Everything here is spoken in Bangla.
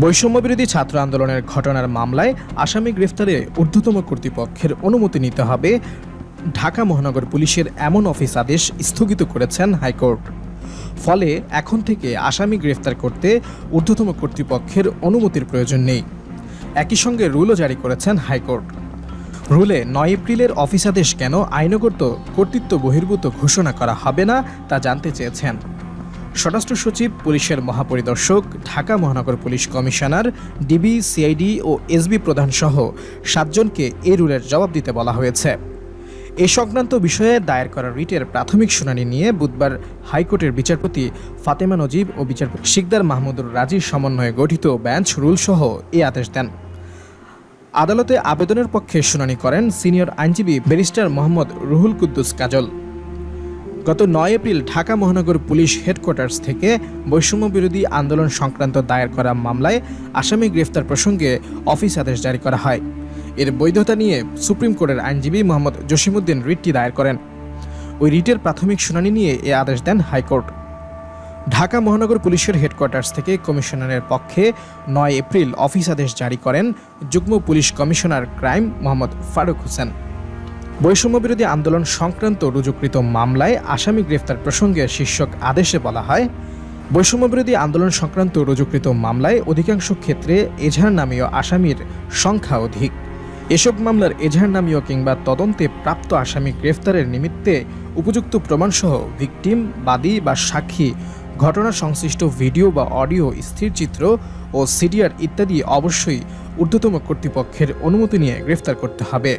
বৈষম্যবিরোধী ছাত্র আন্দোলনের ঘটনার মামলায় আসামি গ্রেফতারে ঊর্ধ্বতম কর্তৃপক্ষের অনুমতি নিতে হবে। ঢাকা মহানগর পুলিশের এমন অফিস আদেশ স্থগিত করেছেন হাইকোর্ট। ফলে এখন থেকে আসামি গ্রেফতার করতে ঊর্ধ্বতম কর্তৃপক্ষের অনুমতির প্রয়োজন নেই। একই সঙ্গে রুলও জারি করেছেন হাইকোর্ট। রুলে নয় এপ্রিলের অফিস আদেশ কেন আইনগত কর্তৃত্ব বহির্ভূত ঘোষণা করা হবে না তা জানতে চেয়েছেন। স্বরাষ্ট্র সচিব, পুলিশের মহাপরিদর্শক, ঢাকা মহানগর পুলিশ কমিশনার, ডিবি, সিআইডি ও এসবি প্রধান সহ সাতজনকে এই রুলের জবাব দিতে বলা হয়েছে। এ সংক্রান্ত বিষয়ে দায়ের করা রিটের প্রাথমিক শুনানি নিয়ে বুধবার হাইকোর্টের বিচারপতি ফাতেমা নজিব ও বিচারপতি শিকদার মাহমুদুর রাজির সমন্বয়ে গঠিত বেঞ্চ রুলসহ এ আদেশ দেন। আদালতে আবেদনের পক্ষে শুনানি করেন সিনিয়র আইনজীবী ব্যারিস্টার মোহাম্মদ রুহুল কুদ্দুস কাজল। গত নয় এপ্রিল ঢাকা মহানগর পুলিশ হেডকোয়ার্টার্স থেকে বৈষম্য বিরোধী আন্দোলন সংক্রান্ত দায়ের করা মামলায় আসামি গ্রেফতার প্রসঙ্গে অফিস আদেশ জারি করা হয়। এর বৈধতা নিয়ে সুপ্রিম কোর্টের আইনজীবী মোহাম্মদ জসিমউদ্দিন রিটটি দায়ের করেন। ওই রিটের প্রাথমিক শুনানি নিয়ে এ আদেশ দেন হাইকোর্ট। ঢাকা মহানগর পুলিশের হেডকোয়ার্টার্স থেকে কমিশনারের পক্ষে নয় এপ্রিল অফিস আদেশ জারি করেন যুগ্ম police commissioner crime Mohammad Faruk Hossain. বৈষম্য বিরোধী আন্দোলন সংক্রান্ত রুজুকৃত মামলায় আসামি গ্রেফতার প্রসঙ্গে শীর্ষক আদেশে বলা হয় বৈষম্য বিরোধী আন্দোলন সংক্রান্ত রুজুকৃত মামলায় অধিকাংশ ক্ষেত্রে এজাহার নামীয় আসামির সংখ্যা অধিক। এসব মামলার এজাহার নামীয় কিংবা তদন্তে প্রাপ্ত আসামি গ্রেফতারের নিমিত্তে উপযুক্ত প্রমাণসহ ভিকটিম, বাদী বা সাক্ষী, ঘটনা সংশ্লিষ্ট ভিডিও বা অডিও স্থিরচিত্র ও সিডিআর ইত্যাদি অবশ্যই ঊর্ধ্বতম কর্তৃপক্ষের অনুমতি নিয়ে গ্রেফতার করতে হবে।